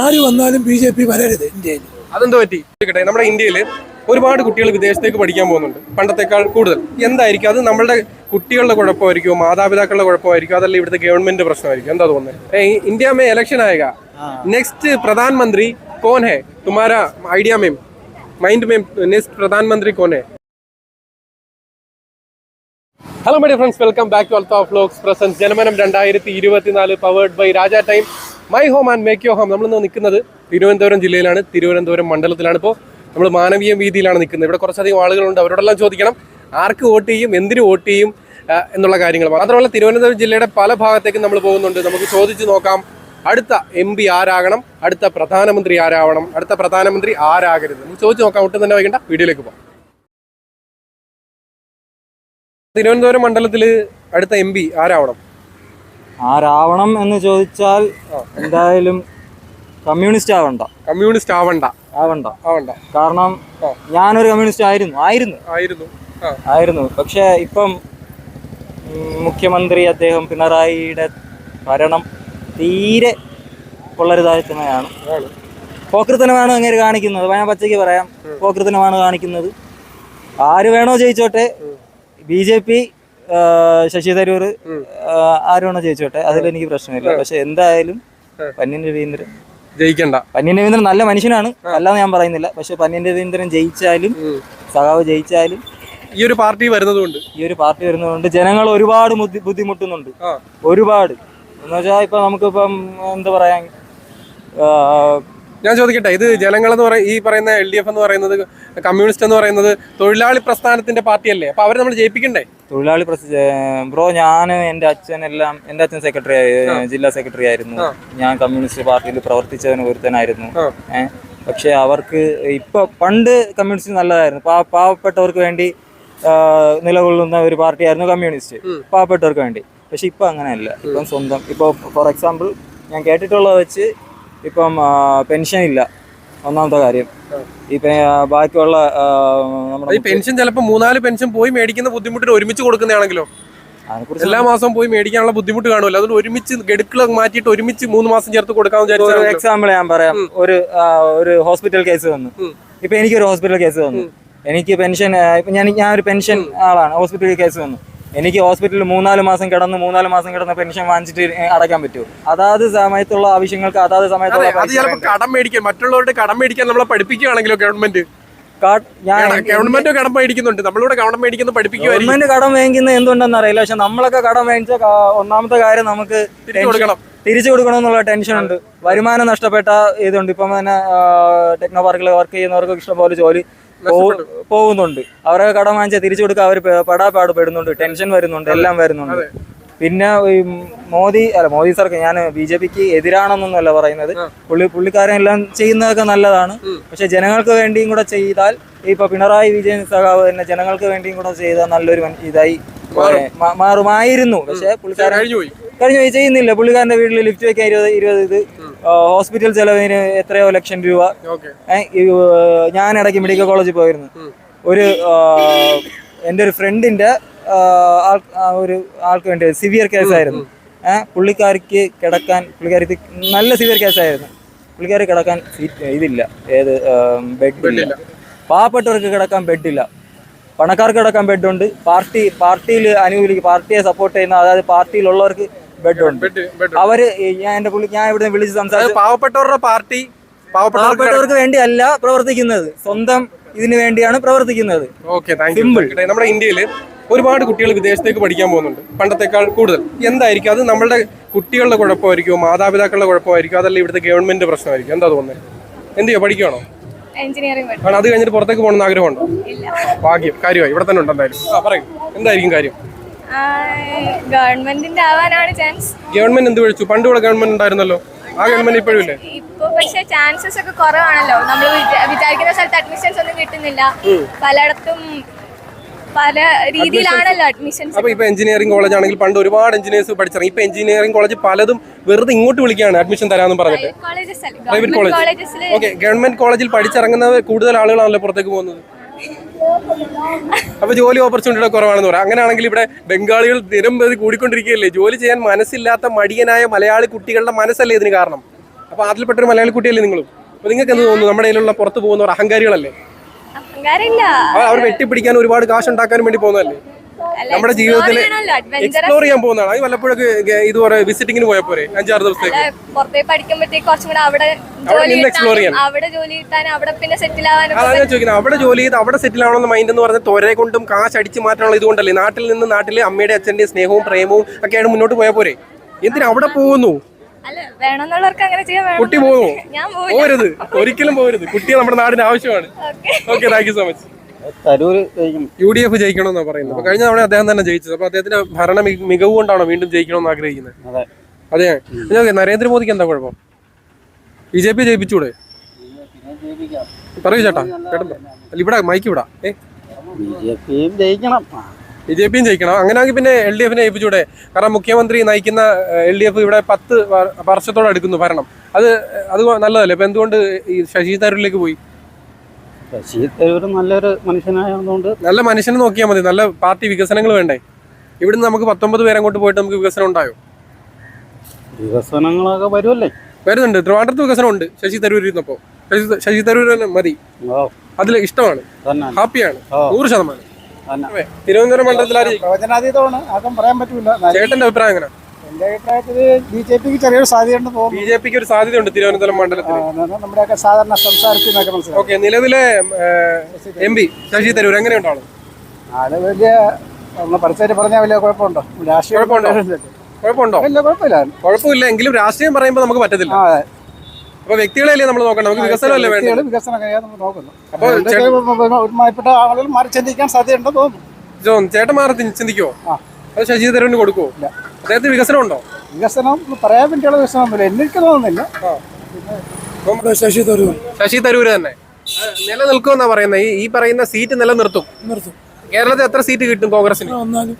ആര് വന്നാലും B J P വരരുത് ഇന്ത്യയിൽ. അതെന്താ പറ്റി? നമ്മുടെ ഇന്ത്യയിൽ ഒരുപാട് കുട്ടികൾ വിദേശത്തേക്ക് പഠിക്കാൻ പോകുന്നുണ്ട്. പണ്ടത്തെക്കാൾ കൂടുതൽ. എന്തായിരിക്കും? അത് നമ്മുടെ കുട്ടികളുടെ കുഴപ്പമായിരിക്കുമോ? മാതാപിതാക്കളുടെ കുഴപ്പമായിരിക്കും അതല്ല ഇവിടുത്തെ ഗവൺമെന്റ് പ്രശ്നമായിരിക്കും? എന്താ തോന്നുന്നത്? ഏ ഇന്ത്യ മേ ഇലക്ഷൻ ആയക നെക്സ്റ്റ് പ്രധാനമന്ത്രി കോൻ ഹെ തുമാര ഐഡിയ മേം മൈൻഡ് മേം നെക്സ്റ്റ് പ്രധാനമന്ത്രി കോൻ ഹെ hello my friends welcome back to alta flux presents Janamanam രണ്ടായിരത്തി ഇരുപത്തിനാല് powered by Raja time my home and make your home നമ്മളിന്ന് നിൽക്കുന്നത് തിരുവനന്തപുരം ജില്ലയിലാണ്. തിരുവനന്തപുരം മണ്ഡലത്തിലാണ്. ഇപ്പോൾ നമ്മൾ മാനവീയ വീതിയിലാണ് നിൽക്കുന്നത്. ഇവിടെ കുറച്ചധികം ആളുകളുണ്ട്. അവരോടെല്ലാം ചോദിക്കണം ആർക്ക് വോട്ട് ചെയ്യും എന്തിനു വോട്ട് ചെയ്യും എന്നുള്ള കാര്യങ്ങൾ. മാത്രമല്ല തിരുവനന്തപുരം ജില്ലയുടെ പല ഭാഗത്തേക്കും നമ്മൾ പോകുന്നുണ്ട്. നമുക്ക് ചോദിച്ചു നോക്കാം അടുത്ത എം പി ആരാകണം? അടുത്ത പ്രധാനമന്ത്രി ആരാവണം? അടുത്ത പ്രധാനമന്ത്രി ആരാകരുത്? നമുക്ക് ചോദിച്ചു നോക്കാം ഒട്ടും തന്നെ വൈകണ്ട. വീഡിയോയിലേക്ക് പോകാം. തിരുവനന്തപുരം മണ്ഡലത്തിൽ അടുത്ത എം പി ആരാവണം? ആരാവണം എന്ന് ചോദിച്ചാൽ എന്തായാലും കമ്മ്യൂണിസ്റ്റ് ആവണ്ട. കമ്മ്യൂണിസ്റ്റ് ആവണ്ട. ആവണ്ട. ആവണ്ട. കാരണം. ഞാനൊരു കമ്മ്യൂണിസ്റ്റ് ആയിരുന്നു. ആയിരുന്നു. ആയിരുന്നു. ആയിരുന്നു. പക്ഷേ ഇപ്പം മുഖ്യമന്ത്രി അദ്ദേഹം പിണറായിയുടെ ഭരണം തീരെ കൊള്ളരുതായ്മയാണ് പോക്രത്തനമാണ് അങ്ങനെ കാണിക്കുന്നത്. ഞാൻ പച്ചയ്ക്ക് പറയാം. പോക്കൃത്തനമാണ് കാണിക്കുന്നത്. ആര് വേണോ ജയിച്ചോട്ടെ. B J P Shashi Tharoor ആര് വേണോ ജയിച്ചോട്ടെ? അതിലെനിക്ക് പ്രശ്നമില്ല. പക്ഷെ എന്തായാലും പന്നിൻ രവീന്ദ്രൻ. ജയിക്കണ്ട. പന്നിൻ രവീന്ദ്രൻ നല്ല മനുഷ്യനാണ്. അല്ലാന്ന് ഞാൻ പറയുന്നില്ല. പക്ഷെ പന്നിൻ രവീന്ദ്രൻ ജയിച്ചാലും സഖാവ് ജയിച്ചാലും ഈ ഒരു പാർട്ടി വരുന്നതുകൊണ്ട്. ഈ ഒരു പാർട്ടി വരുന്നതുകൊണ്ട് ജനങ്ങൾ ഒരുപാട് ബുദ്ധിമുട്ടുന്നുണ്ട്. ഒരുപാട്. എന്ന് വെച്ചാൽ ഇപ്പൊ നമുക്കിപ്പം എന്താ പറയാ ഞാൻ ചോദിക്കട്ടെ ഇത് ജനങ്ങൾ എന്ന് പറയും ഈ പറയുന്ന എൽ ഡി എഫ് എന്ന് പറയുന്നത് കമ്മ്യൂണിസ്റ്റ് എന്ന് പറയുന്നത് തൊഴിലാളി പ്രസ്ഥാനത്തിന്റെ പാർട്ടിയല്ലേ? അപ്പൊ അവരെ നമ്മൾ ജയിപ്പിക്കണ്ടേ? തൊഴിലാളി ബ്രോ ഞാൻ എന്റെ അച്ഛൻ എല്ലാം എന്റെ അച്ഛൻ സെക്രട്ടറി ജില്ലാ സെക്രട്ടറി ആയിരുന്നു. ഞാൻ കമ്മ്യൂണിസ്റ്റ് പാർട്ടിയിൽ പ്രവർത്തിച്ചവന് ഒരുത്തനായിരുന്നു. പക്ഷെ അവർക്ക് ഇപ്പൊ പണ്ട് കമ്മ്യൂണിസ്റ്റ് നല്ലതായിരുന്നു. പാവപ്പെട്ടവർക്ക് വേണ്ടി നിലകൊള്ളുന്ന ഒരു പാർട്ടിയായിരുന്നു കമ്മ്യൂണിസ്റ്റ്. പാവപ്പെട്ടവർക്ക് വേണ്ടി. പക്ഷെ ഇപ്പൊ അങ്ങനെയല്ല. ഇപ്പം സ്വന്തം ഇപ്പൊ ഫോർ എക്സാമ്പിൾ ഞാൻ കേട്ടിട്ടുള്ളത് വെച്ച് ഇപ്പം പെൻഷൻ ഇല്ല ഒന്നാമത്തെ കാര്യം. ഇപ്പൊ ബാക്കിയുള്ള നമ്മുടെ ഈ പെൻഷൻ ചിലപ്പോൾ മൂന്നാൽ പെൻഷൻ പോയി മേടിക്കുന്ന ബുദ്ധിമുട്ടിന് ഒരുമിച്ച് കൊടുക്കുന്നതാണെങ്കിലോ? എല്ലാ മാസവും പോയി മേടിക്കാനുള്ള ബുദ്ധിമുട്ട് കാണുമല്ലോ. അതുകൊണ്ട് ഒരുമിച്ച് ഗഡുക്കൾ മാറ്റിയിട്ട് ഒരുമിച്ച് മൂന്ന് മാസം ചേർത്ത് കൊടുക്കാമെന്ന് എക്സാമ്പിൾ ഞാൻ പറയാം. ഒരു ഒരു ഹോസ്പിറ്റൽ കേസ് വന്നു. ഇപ്പൊ എനിക്കൊരു ഹോസ്പിറ്റൽ കേസ് വന്നു. എനിക്ക് പെൻഷൻ ഇപ്പൊ ഞാൻ ഞാൻ ഒരു പെൻഷൻ ആളാണ്. ഹോസ്പിറ്റൽ കേസ് വന്നു. എനിക്ക് ഹോസ്പിറ്റലിൽ മൂന്നാൽ മാസം കിടന്ന് മൂന്നാൽ മാസം കിടന്ന് പെൻഷൻ വാങ്ങിച്ചിട്ട് അടയ്ക്കാൻ പറ്റുമോ? അതാത് സമയത്തുള്ള ആവശ്യങ്ങൾക്ക് അതാത് സമയത്തുള്ള അത് ചിലപ്പോൾ കടം മേടിക്കാൻ മറ്റുള്ളവരുടെ കടം മേടിക്കാൻ നമ്മളെ പഠിപ്പിക്കുകയാണെങ്കിലോ ഗവൺമെന്റ്? ഗവൺമെന്റ് കടം മേടിക്കുന്നുണ്ട് നമ്മളിവിടെ കടം മേടിക്കുന്ന പഠിപ്പിക്കുമായിരിക്കും ഗവൺമെന്റ് കടം എന്തുകൊണ്ടെന്ന് അറിയില്ല പക്ഷെ നമ്മളൊക്കെ കടം വാങ്ങിച്ച ഒന്നാമത്തെ കാര്യം നമുക്ക് തിരിച്ചു കൊടുക്കണം. എന്നുള്ള ടെൻഷൻ ഉണ്ട് വരുമാനം നഷ്ടപ്പെട്ട ഇതുണ്ട്. ഇപ്പം തന്നെ ടെക്നോ പാർക്കിൽ വർക്ക് ചെയ്യുന്നവർക്ക് ഇഷ്ടംപോലെ ജോലി പോകുന്നുണ്ട്. അവരെ കടം വാങ്ങിച്ചാൽ തിരിച്ചു കൊടുക്കാൻ അവർ പെടാപ്പാട് പെടുന്നുണ്ട് ടെൻഷൻ വരുന്നുണ്ട്. എല്ലാം വരുന്നുണ്ട്. പിന്നെ ഈ മോദി അല്ല മോദി സർക്കാർ ഞാൻ ബി ജെ പിക്ക് എതിരാണെന്നൊന്നുമല്ല പറയുന്നത്. പുള്ളി പുള്ളിക്കാരൻ എല്ലാം ചെയ്യുന്നതൊക്കെ നല്ലതാണ്. പക്ഷെ ജനങ്ങൾക്ക് വേണ്ടിയും കൂടെ ചെയ്താൽ ഇപ്പൊ പിണറായി വിജയൻ സഖാവ് തന്നെ ജനങ്ങൾക്ക് വേണ്ടിയും കൂടെ ചെയ്താൽ നല്ലൊരു ഇതായി മാറുമായിരുന്നു. പക്ഷെ പുള്ളിക്കാരൻ കഴിഞ്ഞു പോയി ചെയ്യുന്നില്ല. പുള്ളിക്കാരന്റെ വീട്ടിൽ ലിഫ്റ്റ് വെക്കാൻ ഇരുപത് ഇരുപത് ഇത് ഹോസ്പിറ്റൽ ചെലവിന് എത്രയോ ലക്ഷം രൂപ. ഞാൻ ഇടയ്ക്ക് മെഡിക്കൽ കോളേജിൽ പോയിരുന്നു. ഒരു എന്റെ ഒരു ഫ്രണ്ടിന്റെ ഒരു ആൾക്ക് വേണ്ടി സിവിയർ കേസായിരുന്നു ഏഹ് പുള്ളിക്കാരിക്ക് കിടക്കാൻ പുള്ളിക്കാരിക്ക് നല്ല സിവിയർ കേസായിരുന്നു പുള്ളിക്കാരി കിടക്കാൻ സീറ്റ് ഇതില്ല. ഏത് ബെഡില്ല. പാവപ്പെട്ടവർക്ക് കിടക്കാൻ ബെഡില്ല. പണക്കാർക്ക് കിടക്കാൻ ബെഡുണ്ട്. പാർട്ടി പാർട്ടിയിൽ അനുകൂലിക്കും പാർട്ടിയെ സപ്പോർട്ട് ചെയ്യുന്ന അതായത് പാർട്ടിയിലുള്ളവർക്ക് ബെഡുണ്ട് ബെഡ് ബെഡ് അവർ ഞാൻ എന്റെ പുള്ളി ഞാൻ ഇവിടെ വിളിച്ച് സംസാരിച്ചു പാവപ്പെട്ടവരുടെ പാർട്ടി പാവപ്പെട്ടവർക്ക് വേണ്ടിയല്ല പ്രവർത്തിക്കുന്നത്. സ്വന്തം ഇതിനു വേണ്ടിയാണ് പ്രവർത്തിക്കുന്നത്. സിമ്പിൾ നമ്മുടെ ഇന്ത്യയിൽ ഒരുപാട് കുട്ടികൾ വിദേശത്തേക്ക് പഠിക്കാൻ പോകുന്നുണ്ട്. പണ്ടത്തെക്കാൾ കൂടുതൽ. എന്തായിരിക്കും? അത് നമ്മളുടെ കുട്ടികളുടെ കുഴപ്പമായിരിക്കുമോ? മാതാപിതാക്കളുടെ കുഴപ്പമായിരിക്കും അതല്ല ഇവിടുത്തെ ഗവൺമെന്റ് പ്രശ്നമായിരിക്കും? എന്താ തോന്നുന്നത് എന്ത് ചെയ്യുക പഠിക്കുകയാണോ എഞ്ചിനീയറിംഗ് അത് കഴിഞ്ഞിട്ട് പുറത്തേക്ക് പോകണമെന്ന് ആഗ്രഹമുണ്ടോ? ഇല്ല. ഭാഗ്യം. കാര്യമായി. ഇവിടെ തന്നെ ഉണ്ട് എന്തായാലും? ആ പറയും. എന്തായിരിക്കും കാര്യം? ഗവൺമെന്റിന്റെ ആവാനാണ് ചാൻസ് ഗവൺമെന്റ് എന്ത് വിളിച്ചു പണ്ട് ഇവിടെ ഗവൺമെന്റ് ഉണ്ടായിരുന്നല്ലോ. ആ ഗവൺമെന്റ് ഇപ്പോഴും ഇല്ലേ? ഇപ്പൊ പക്ഷെ ചാൻസസ് ഒക്കെ കുറവാണല്ലോ. നമ്മൾ വിചാരിക്കുന്ന സ്ഥലത്ത് അഡ്മിഷൻസ് ഒന്നും കിട്ടുന്നില്ല. പലയിടത്തും പല രീതിയിലാണല്ലോ അഡ്മിഷൻസ് അപ്പൊ ഇപ്പൊ എഞ്ചിനീയറിംഗ് കോളേജ് ആണെങ്കിൽ പണ്ട് ഒരുപാട് എഞ്ചിനീയേഴ്സ് പഠിച്ചിറങ്ങി. ഇപ്പൊ എഞ്ചിനീയറിംഗ് കോളേജ് പലതും വെറുതെ ഇങ്ങോട്ട് വിളിക്കുകയാണ് അഡ്മിഷൻ തരാമെന്ന് പറഞ്ഞിട്ട്. Private government college okay government കോളേജിൽ പഠിച്ചിറങ്ങുന്ന കൂടുതൽ ആളുകളാണല്ലോ പുറത്തേക്ക് പോകുന്നത്. അപ്പൊ ജോലി ഓപ്പർച്യൂണിറ്റിയുടെ കുറവാണെന്ന് പറയാം. അങ്ങനെയാണെങ്കിൽ ഇവിടെ ബംഗാളികൾ പ്രതി കൂടിക്കൊണ്ടിരിക്കുകയല്ലേ? ജോലി ചെയ്യാൻ മനസ്സില്ലാത്ത മടിയനായ മലയാളി കുട്ടികളുടെ മനസ്സല്ലേ ഇതിന് കാരണം? അപ്പൊ അതിൽപ്പെട്ടൊരു മലയാളി കുട്ടിയല്ലേ നിങ്ങളും? അപ്പൊ നിങ്ങൾക്ക് എന്ത് തോന്നുന്നു? നമ്മുടെ കയ്യിലുള്ള പുറത്തു പോകുന്നവർ അഹങ്കാരികളല്ലേ? അവർ- വെട്ടിപ്പിടിക്കാൻ ഒരുപാട് കാശ് ഉണ്ടാക്കാനും വേണ്ടി പോകുന്നതല്ലേ? നമ്മുടെ ജീവിതത്തിൽ എക്സ്പ്ലോർ ചെയ്യാൻ പോകുന്നതാണ്. അത് വല്ലപ്പോഴൊക്കെ ഇതുപോലെ വിസിറ്റിംഗിന് പോയ പോരെ? അഞ്ചാറ് ദിവസത്തേക്ക്. അല്ല, പുറത്തേ പഠിക്കുമ്പോഴത്തേക്ക് കുറച്ചും കൂടെ അവിടെ അവിടെ ജോലി ചെയ്യാൻ. അവിടെ ജോലി കിട്ടാനും അവിടെ പിന്നെ സെറ്റിൽ ആവാനും അതാണ് ഞാൻ ചോദിക്കുന്നത്. അവിടെ ജോലി ചെയ്ത് അവിടെ സെറ്റിൽ ആവണമെന്ന് മൈൻഡ് എന്ന് പറഞ്ഞാൽ തൊരെ കൊണ്ടും കാശ് അടിച്ച് മാറ്റാനുള്ള ഇതുകൊണ്ടല്ലേ? നാട്ടിൽ നിന്ന് നാട്ടിലെ അമ്മയുടെ അച്ഛന്റെ സ്നേഹവും പ്രേമവും ഒക്കെയാണ് മുന്നോട്ട് പോയാൽ പോരെ? എന്തിനാ അവിടെ പോകുന്നു? വേണമെന്നുള്ളവർക്ക് അങ്ങനെ ചെയ്യാൻ കുട്ടി പോകുന്നു പോരുത്. ഒരിക്കലും പോരുത്. കുട്ടിയെ നമ്മുടെ നാടിന് ആവശ്യമാണ്. Okay thank you so much Tharoor U D F ജയിക്കണമെന്നാണ് പറയുന്നത്. അപ്പൊ കഴിഞ്ഞ തവണ അദ്ദേഹം തന്നെ ജയിച്ചത്. അപ്പൊ അദ്ദേഹത്തിന്റെ ഭരണ മികവ് കൊണ്ടാണോ വീണ്ടും ജയിക്കണമെന്ന് ആഗ്രഹിക്കുന്നത്? അതെ. നരേന്ദ്രമോദിക്ക് എന്താ കുഴപ്പം? ബി ജെ പി ജയിപ്പിച്ചൂടെ? പറയൂ ചേട്ടാ കേട്ടോ ഇവിടെ മൈക്ക് ഇവിടെ. ഏ? ബി ജെ പിയും ജയിക്കണം. ആ, ബി ജെ പിയും ജയിക്കണം. അങ്ങനെയാണെങ്കിൽ പിന്നെ എൽ ഡി എഫിനെ ജയിപ്പിച്ചൂടെ? കാരണം മുഖ്യമന്ത്രി നയിക്കുന്ന എൽ ഡി എഫ് ഇവിടെ പത്ത് വർഷത്തോടെ എടുക്കുന്നു ഭരണം. അത് അത് നല്ലതല്ലേ? ഇപ്പൊ എന്തുകൊണ്ട് ഈ ശശി തരൂരിലേക്ക് പോയി? ശശി തരൂര് നല്ലൊരു മനുഷ്യനായതുകൊണ്ട് നല്ല മനുഷ്യനെ നോക്കിയാൽ മതി. നല്ല പാർട്ടി വികസനങ്ങൾ വേണ്ടേ? ഇവിടുന്ന് നമുക്ക് പത്തൊമ്പത് പേരെ അങ്ങോട്ട് പോയിട്ട് നമുക്ക് വികസനം ഉണ്ടായോ? വികസനങ്ങളൊക്കെ വരുമല്ലേ വരുന്നുണ്ട്. ട്രിവാൻഡ്രത്ത് വികസനം ഉണ്ട് ശശി തരൂർ ഇരുന്നപ്പോ ശശി തരൂർ തന്നെ മതി അതിൽ ഇഷ്ടമാണ്. ഹാപ്പിയാണ്. നൂറ് ശതമാനം. തിരുവനന്തപുരം മണ്ഡലത്തിൽ ചേട്ടന്റെ അഭിപ്രായം എങ്ങനെ? എന്റെ അഭിപ്രായത്തിൽ ബി ജെ പിക്ക് ചെറിയൊരു സാധ്യതയുണ്ട് ബി തോന്നുന്നു. ജെ പിക്ക് ഒരു സാധ്യതയുണ്ട് തിരുവനന്തപുരം മണ്ഡലത്തിൽ. നമ്മുടെയൊക്കെ സാധാരണ സംസാരത്തിൽ നിന്നൊക്കെ മനസ്സിലാവും ഓക്കെ നിലവിലെ എം പി ശശി തരൂർ എങ്ങനെയുണ്ടാണ് ആൾ വലിയ ഒന്ന് പഠിച്ചവര് പറഞ്ഞാൽ വലിയ കുഴപ്പമുണ്ടോ? രാഷ്ട്രീയം കുഴപ്പമുണ്ടോ? ഇല്ല കുഴപ്പമില്ല. കുഴപ്പമില്ല എങ്കിലും രാഷ്ട്രീയം പറയുമ്പോൾ നമുക്ക് പറ്റത്തില്ല. അപ്പൊ വ്യക്തികളെയല്ലേ നമ്മൾ നോക്കണം നമുക്ക് വികസനമല്ലേ വേണ്ടത്? വികസനം നമ്മൾ നോക്കുന്നു. അപ്പൊ അതുകൊണ്ടൊക്കെ ഒരുമാതിരിപ്പെട്ട ആളുകൾ മാറി ചിന്തിക്കാൻ സാധ്യതയുണ്ടോ തോന്നുന്നു. ജോൺ മാറി തി- ആ. അത് ശശി തരൂരിന് കൊടുക്കുവോ? അദ്ദേഹത്തിന് വികസനം ഉണ്ടോ വികസനം പറയാൻ വേണ്ടിയുള്ള വികസനമൊന്നുമില്ല എനിക്ക് തോന്നുന്നില്ല. ശശി തരൂർ. ശശി തരൂർ തന്നെ. നിലനിൽക്കുമെന്നാ പറയുന്നത് ഈ ഈ പറയുന്ന സീറ്റ് നിലനിർത്തും. നിർത്തും. കേരളത്തിൽ എത്ര സീറ്റ് കിട്ടും കോൺഗ്രസിന് വന്നാലും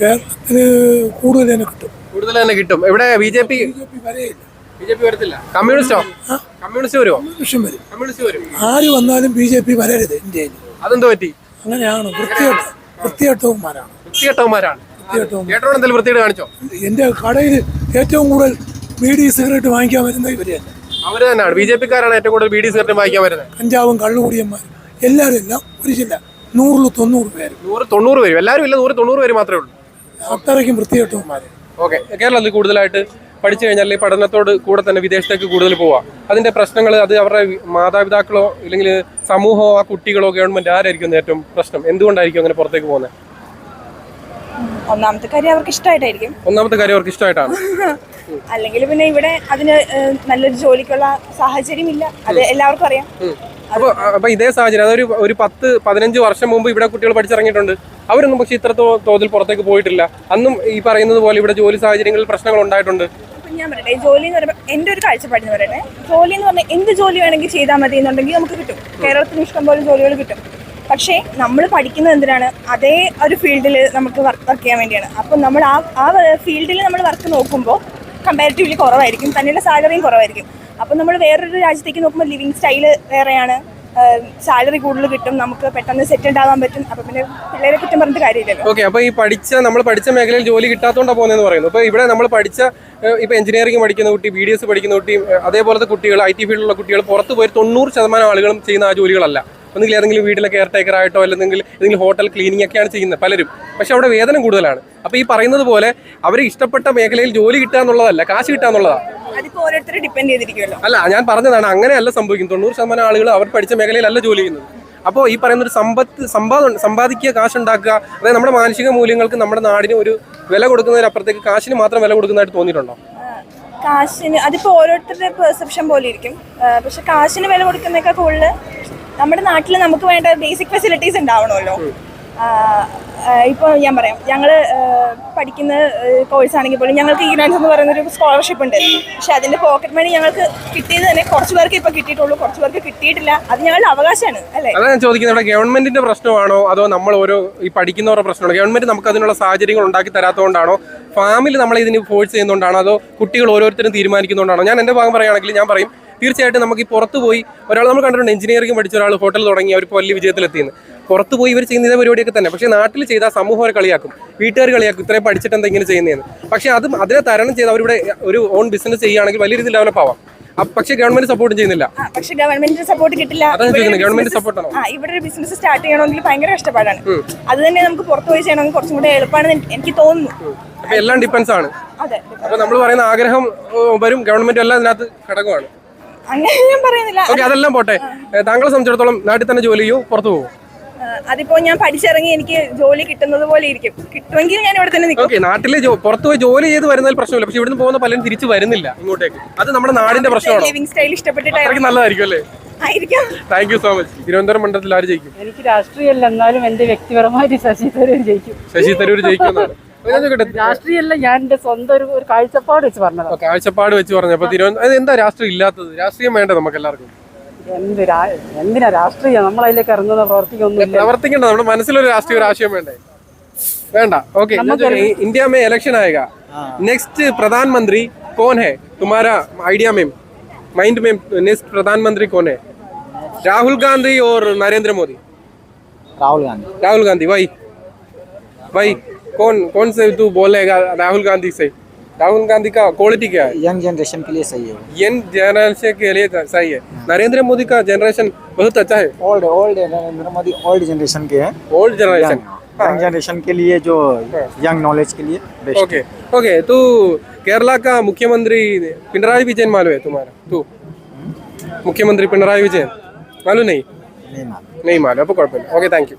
കേരളത്തിന് കൂടുതൽ തന്നെ കിട്ടും. കൂടുതൽ തന്നെ കിട്ടും. ഇവിടെ B J P? B J P വരത്തില്ല. കമ്മ്യൂണിസ്റ്റോ? കമ്മ്യൂണിസ്റ്റ് വരുമോ വരും. കമ്മ്യൂണിസ്റ്റ് വരും. ആര് വന്നാലും ബി ജെ പി വരരുത് ഇന്ത്യയിൽ. അതെന്തോ പറ്റി? അങ്ങനെയാണ്. വൃത്തികെട്ട വൃത്തികെട്ടവന്മാരാണ്. വൃത്തികെട്ടവന്മാരാണ്. എന്തെങ്കിലും കാണിച്ചോ? എന്റെ കടയിൽ ഏറ്റവും കൂടുതൽ ബീഡി സിഗരറ്റ് വാങ്ങിക്കാൻ വരുന്നത് ഇവർ തന്നെ. അവർ തന്നെയാണ്. ബി ജെ പിക്കാരാണ് ഏറ്റവും കൂടുതൽ ബി ഡി സിഗരറ്റ് വാങ്ങിക്കാൻ വരുന്നത്. കഞ്ചാവും കള്ളുകൂടിയന്മാരും എല്ലാവരും എല്ലാം ഒരു ജില്ല നൂറിൽ തൊണ്ണൂറ് പേര്. നൂറ് തൊണ്ണൂറ് പേര്. എല്ലാവരും ഇല്ല നൂറ് തൊണ്ണൂറ് പേര് മാത്രമേ ഉള്ളൂ. അത്രയ്ക്കും വൃത്തികെട്ടവന്മാർ ഓക്കെ. കേരളത്തിൽ കൂടുതലായിട്ട് പഠിച്ചു കഴിഞ്ഞാൽ ഈ പഠനത്തോട് കൂടെ തന്നെ വിദേശത്തേക്ക് കൂടുതൽ പോവാം. അതിന്റെ പ്രശ്നങ്ങൾ അത് അവരുടെ മാതാപിതാക്കളോ ഇല്ലെങ്കിൽ സമൂഹമോ ആ കുട്ടികളോ ഗവൺമെന്റ് ആരായിരിക്കും ഏറ്റവും പ്രശ്നം? എന്തുകൊണ്ടായിരിക്കും അങ്ങനെ പുറത്തേക്ക് പോകുന്നത് ഒന്നാമത്തെ കാര്യം അവർക്ക് ഇഷ്ടമായിട്ടായിരിക്കും. ഒന്നാമത്തെ കാര്യം അവർക്ക് ഇഷ്ടമായിട്ടാണ്. അല്ലെങ്കിൽ പിന്നെ ഇവിടെ അതിന് നല്ലൊരു ജോലിക്കുള്ള സാഹചര്യം ഇല്ല. അത് എല്ലാവർക്കും അറിയാം. അപ്പൊ അപ്പൊ ഇതേ സാഹചര്യം അതൊരു ഒരു പത്ത് പതിനഞ്ച് വർഷം മുമ്പ് ഇവിടെ കുട്ടികൾ പഠിച്ചിറങ്ങിയിട്ടുണ്ട്. അവരൊന്നും പക്ഷെ ഇത്ര തോതിൽ പുറത്തേക്ക് പോയിട്ടില്ല. അന്നും ഈ പറയുന്നത് പോലെ ഇവിടെ ജോലി സാഹചര്യങ്ങളിൽ പ്രശ്നങ്ങൾ ഉണ്ടായിട്ടുണ്ട്. ഞാൻ പറയട്ടെ ജോലി എന്ന് പറയുമ്പോൾ എന്റെ ഒരു കാഴ്ചപ്പാടിന്ന് പറയട്ടെ ജോലി എന്ന് പറഞ്ഞാൽ എന്ത് ജോലി വേണമെങ്കിൽ ചെയ്താൽ മതി എന്നുണ്ടെങ്കിൽ നമുക്ക് കിട്ടും. കേരളത്തിന് ഇഷ്ടംപോലെ ജോലികൾ കിട്ടും. പക്ഷേ നമ്മൾ പഠിക്കുന്നത് എന്തിനാണ്? അതേ ഒരു ഫീൽഡിൽ നമുക്ക് വർക്ക് വർക്ക് ചെയ്യാൻ വേണ്ടിയാണ്. അപ്പം നമ്മൾ ആ ആ ഫീൽഡിൽ നമ്മൾ വർക്ക് നോക്കുമ്പോൾ കമ്പാരിറ്റീവ്ലി കുറവായിരിക്കും തന്നെയുള്ള സാലറിയും കുറവായിരിക്കും. അപ്പം നമ്മൾ വേറൊരു രാജ്യത്തേക്ക് നോക്കുമ്പോൾ ലിവിങ് സ്റ്റൈൽ വേറെയാണ്. സാലറി കൂടുതൽ കിട്ടും നമുക്ക് പെട്ടെന്ന് സെറ്റിൽഡ് ആവാൻ പറ്റും. അപ്പം പിന്നെ പിള്ളേരെ കുറ്റം പറഞ്ഞിട്ട് കാര്യമില്ലല്ലോ. ഓക്കെ അപ്പോൾ ഈ പഠിച്ച നമ്മൾ പഠിച്ച മേഖലയിൽ ജോലി കിട്ടാത്തോണ്ടാ പോകുന്നതെന്ന് പറയുന്നു. അപ്പോൾ ഇവിടെ നമ്മൾ പഠിച്ച ഇപ്പൊ എഞ്ചിനീയറിംഗ് പഠിക്കുന്ന കുട്ടി ബി ഡി എസ് പഠിക്കുന്ന കുട്ടി അതേപോലത്തെ കുട്ടികൾ ഐ ടി ഫീൽഡിലുള്ള കുട്ടികൾ പുറത്ത് പോയി തൊണ്ണൂറ് ശതമാനം ആളുകളും ചെയ്യുന്ന ആ ജോലികളല്ല. ഒന്നുകിൽ ഏതെങ്കിലും വീട്ടിലെ കെയർ ടേക്കർ ആയിട്ടോ അല്ലെങ്കിൽ ഏതെങ്കിലും ഹോട്ടൽ ക്ലീനിങ് ഒക്കെയാണ് ചെയ്യുന്നത് പലരും. പക്ഷെ അവിടെ വേതനം കൂടുതലാണ്. അപ്പൊ ഈ പറയുന്നത് പോലെ അവർ ഇഷ്ടപ്പെട്ട മേഖലയിൽ ജോലി കിട്ടുക എന്നുള്ളതല്ല കാശ് കിട്ടുക എന്നുള്ളതാണ് അല്ല ഞാൻ പറഞ്ഞതാണ് അങ്ങനെയല്ല സംഭവിക്കുന്നത്. തൊണ്ണൂറ് ശതമാനം ആളുകൾ അവർ പഠിച്ച മേഖലയിലല്ല ജോലി ചെയ്യുന്നത്. അപ്പോൾ ഈ പറയുന്ന ഒരു സമ്പത്ത് സമ്പാദം സമ്പാദിക്കുക കാശുണ്ടാക്കുക അതായത് നമ്മുടെ മാനസിക മൂല്യങ്ങൾക്ക് നമ്മുടെ നാടിന് ഒരു വില കൊടുക്കുന്നതിനപ്പുറത്തേക്ക് കാശിന് മാത്രം വില കൊടുക്കുന്നതായിട്ട് തോന്നിയിട്ടുണ്ടോ? കാശിന് അതിപ്പോ ഓരോരുത്തരുടെ പെർസെപ്ഷൻ പോലെ ഇരിക്കും. പക്ഷെ കാശിന് വില കൊടുക്കുന്നേക്കാൾ കൂടുതൽ നമ്മുടെ നാട്ടിൽ നമുക്ക് വേണ്ട ബേസിക് ഫെസിലിറ്റീസ് ഉണ്ടാവണമല്ലോ. ഇപ്പോൾ ഞാൻ പറയാം. ഞങ്ങൾ പഠിക്കുന്ന കോഴ്സ് ആണെങ്കിൽ പോലും ഞങ്ങൾക്ക് ഈഗ്നാൻസ് എന്ന് പറയുന്ന ഒരു സ്കോളർഷിപ്പ് ഉണ്ട്. പക്ഷെ അതിന്റെ പോക്കറ്റ് മണി ഞങ്ങൾക്ക് കിട്ടിയത് തന്നെ കുറച്ച് പേർക്ക് ഇപ്പോൾ കിട്ടിയിട്ടുള്ളൂ. കുറച്ച് പേർക്ക് കിട്ടിയിട്ടില്ല. അത് ഞങ്ങളുടെ അവകാശമാണ് അല്ലേ? അതാണ് ഞാൻ ചോദിക്കുന്നത്. ഇവിടെ ഗവൺമെന്റിന്റെ പ്രശ്നമാണോ? അതോ നമ്മൾ ഓരോ ഈ പഠിക്കുന്നവരുടെ പ്രശ്നമാണോ? ഗവൺമെന്റ് നമുക്ക് അതിനുള്ള സാഹചര്യങ്ങൾ ഉണ്ടാക്കി തരാത്തതുകൊണ്ടാണോ? ഫാമിലി നമ്മളെ ഇതിന് ഫോഴ്സ് ചെയ്യുന്നതുകൊണ്ടാണോ? അതോ കുട്ടികൾ ഓരോരുത്തരും തീരുമാനിക്കുന്നതുകൊണ്ടാണോ? ഞാൻ എന്റെ ഭാഗം പറയുകയാണെങ്കിൽ ഞാൻ പറയും തീർച്ചയായിട്ടും നമുക്ക് ഈ പുറത്ത് പോയി ഒരാൾ നമ്മൾ കണ്ടിട്ടുണ്ട് എഞ്ചിനീയറിംഗ് പഠിച്ച ഒരാൾ ഹോട്ടൽ തുടങ്ങി അവർ വലിയ വിജയത്തിലെത്തിയെന്ന്. പുറത്ത് പോയി ഇവർ ചെയ്യുന്ന ഇതേ പരിപാടിയൊക്കെ തന്നെ. പക്ഷേ നാട്ടിൽ ചെയ്താൽ സമൂഹം അവരെ കളിയാക്കും. വീട്ടുകാർ കളിയാക്കും. ഇത്രയും പഠിച്ചിട്ട് എന്തെങ്കിലും ചെയ്യുന്നതെന്ന്. പക്ഷേ അതും അതിനെ തരണം ചെയ്ത് അവരിവിടെ ഒരു ഓൺ ബിസിനസ് ചെയ്യുകയാണെങ്കിൽ വലിയ രീതിയിൽ ഡെവലപ്പ് ആവാം പക്ഷേ ഗവൺമെന്റ് സപ്പോർട്ട് ചെയ്യുന്നില്ല. പക്ഷേ ഗവൺമെന്റ് ഗവൺമെന്റിന്റെ സപ്പോർട്ട് കിട്ടില്ല. ഗവൺമെന്റ് സപ്പോർട്ട് ആണോ? ആ ഇവിടെ ഒരു ബിസിനസ് സ്റ്റാർട്ട് ചെയ്യണമെങ്കിൽ ഭയങ്കര കഷ്ടപ്പാടാണ്. അത് തന്നെ നമുക്ക് പുറത്തു പോയി ചെയ്യണമെങ്കിൽ കുറച്ചും കൂടെ എളുപ്പമാണെന്ന് എനിക്ക് തോന്നുന്നു. അപ്പൊ എല്ലാം ഡിപ്പെൻസ് ആണ്. അതെ അപ്പൊ നമ്മൾ പറയുന്ന ആഗ്രഹം വരും. ഗവൺമെന്റ് എല്ലാം അതിനകത്ത് ഘടകമാണ്. അങ്ങനെ ഞാൻ പറയുന്നില്ല. ഓക്കെ അതെല്ലാം പോട്ടെ. താങ്കളെ സംബന്ധിച്ചിടത്തോളം നാട്ടിൽ തന്നെ ജോലി ചെയ്യൂ പുറത്തു പോകും. അതിപ്പോ ഞാൻ പഠിച്ചിറങ്ങി എനിക്ക് ജോലി കിട്ടുന്നത് പോലെ ഇരിക്കും. കിട്ടുമെങ്കിൽ ഞാൻ ഇവിടെ തന്നെ നിൽക്കും. ഓക്കെ നാട്ടിലെ ജോ- പുറത്ത് പോയി ജോലി ചെയ്ത് വരുന്നതിൽ പ്രശ്നമില്ല. പക്ഷെ ഇവിടുന്ന് പോകുന്ന പലരും തിരിച്ചു വരുന്നില്ല ഇങ്ങോട്ടേക്ക്. അത് നമ്മുടെ നാടിന്റെ പ്രശ്നമാണ്? ലിവിങ് സ്റ്റൈൽ ഇഷ്ടപ്പെട്ടിട്ട് അത്രയ്ക്ക് നല്ലതായിരിക്കും അല്ലേ? ആയിരിക്കാം. Thank you so much Thiruvananthapuram മണ്ഡലത്തിൽ ആര് ജയിക്കും? എനിക്ക് രാഷ്ട്രീയമല്ല എന്നാലും എന്റെ വ്യക്തിപരമായിട്ട് ശശി തരൂർ ജയിക്കും. ശശി തരൂർ ചോദിക്കട്ടെ, രാഷ്ട്രീയമല്ല ഞാൻ എന്റെ സ്വന്തം ഒരു ഒരു കാഴ്ചപ്പാട് വെച്ച് പറഞ്ഞത് ഓ, കാഴ്ചപ്പാട് വെച്ച് പറഞ്ഞു അപ്പൊ തിരുവനന്തപുരം അത് എന്താ രാഷ്ട്രീയം ഇല്ലാത്തത് രാഷ്ട്രീയം വേണ്ടേ നമുക്ക് എല്ലാവർക്കും എന്ത് രാ- എന്തിനാ രാഷ്ട്രീയം നമ്മളതിലേക്ക് ഇറങ്ങുന്ന പ്രവർത്തിക്കൊന്നുമില്ല പ്രവർത്തിക്കണ്ട നമ്മുടെ മനസ്സിലൊരു രാഷ്ട്രീയ ഒരു ആശയം വേണ്ടേ വേണ്ട ഓക്കെ इंडिया में इलेक्शन आएगा नेक्स्ट प्रधानमंत्री कौन है तुम्हारा आइडिया में माइंड में नेक्स्ट प्रधानमंत्री कौन है राहुल गांधी और नरेंद्र मोदी രാഹുൽ ഗാന്ധി राहुल गांधी भाई भाई कौन कौन से तू बोलेगा राहुल गांधी से? राहुल गांधी का क्वालिटी क्या है? यंग जनरेशन के लिए सही है यंग जनरेशन के लिए तो सही हाँ। अच्छा है। नरेंद्र मोदी का जनरेशन बहुत अच्छा है। Old old Narendra Modi old generation के हैं। ओल्ड जनरेशन यंग जनरेशन के लिए जो हाँ। यंग नॉलेज के लिए ओके ओके तो केरला का मुख्यमंत्री पिनराई विजयन मालूम है तुम्हारा? तू? हम्म। मुख्यमंत्री पिनराई विजयन मालूम नहीं? नहीं मालूम। नहीं मालूम ओके थैंक यू